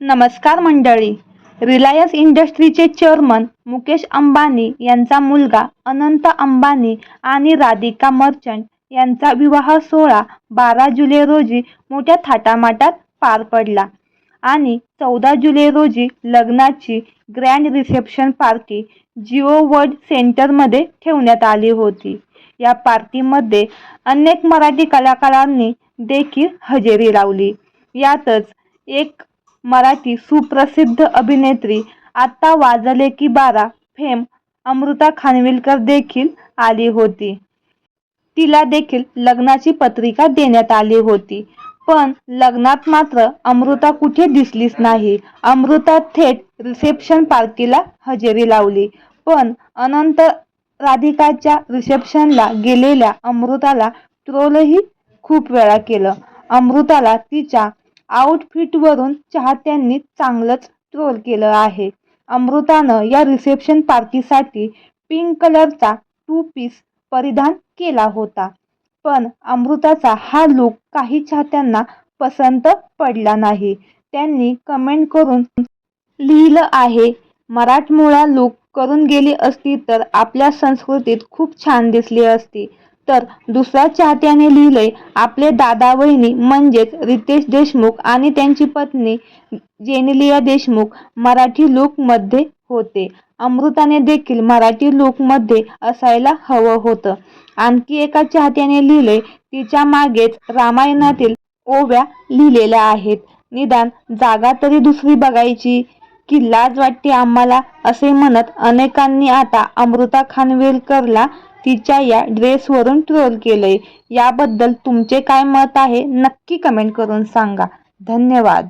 नमस्कार मंडळी. रिलायन्स इंडस्ट्रीचे चेअरमन मुकेश अंबानी यांचा मुलगा अनंत अंबानी आणि राधिका मर्चंट यांचा विवाह सोहळा बारा जुलै रोजी मोठ्या थाटामाटात पार पडला. आणि चौदा जुलै रोजी लग्नाची grand reception party Jio World सेंटरमध्ये ठेवण्यात आली होती. या पार्टीमध्ये अनेक मराठी कलाकारांनी देखील हजेरी लावली. यातच एक मराठी सुप्रसिद्ध अभिनेत्री आता वाजले की बारा. फेम अमृता खानविलकर देखील आली होती. तिला देखील लग्नाची पत्रिका देण्यात आली होती. पण लग्नात मात्र अमृता कुठे दिसलीच नाही. अमृता थेट रिसेप्शन पार्टीला हजेरी लावली. पण अनंत राधिकाच्या रिसेप्शनला गेलेल्या अमृताला ट्रोलही खूप वेळा केलं. अमृताला तिच्या आउटफिटवरून चाहत्यांनी चांगलंच ट्रोल केलं आहे. अमृतानं या रिसेप्शन पार्टीसाठी पिंक कलरचा टू पीस परिधान केला होता. पण अमृताचा हा लुक काही चाहत्यांना पसंत पडला नाही. त्यांनी कमेंट करून लिहिलं आहे मराठमोळा लुक करून गेली असती तर आपल्या संस्कृतीत खूप छान दिसली असती. तर दुसऱ्या चाहत्याने लिहिलंय आपले दादा वहिनी म्हणजेच रितेश देशमुख आणि त्यांची पत्नी जेनेलिया देशमुख मराठी लोकमध्ये होते. अमृताने देखील मराठी लोकमध्ये असायला हवं होतं. आणखी एका चाहत्याने लिहिले तिच्या मागेच रामायणातील ओव्या लिहिलेल्या आहेत. निदान जागा तरी दुसरी बघायची. की लाज वाटते आम्हाला असे म्हणत अनेकांनी आता अमृता खानवेलकरला तिच्या या ड्रेसवरून ट्रोल केलंय. याबद्दल तुमचे काय मत आहे नक्की कमेंट करून सांगा. धन्यवाद.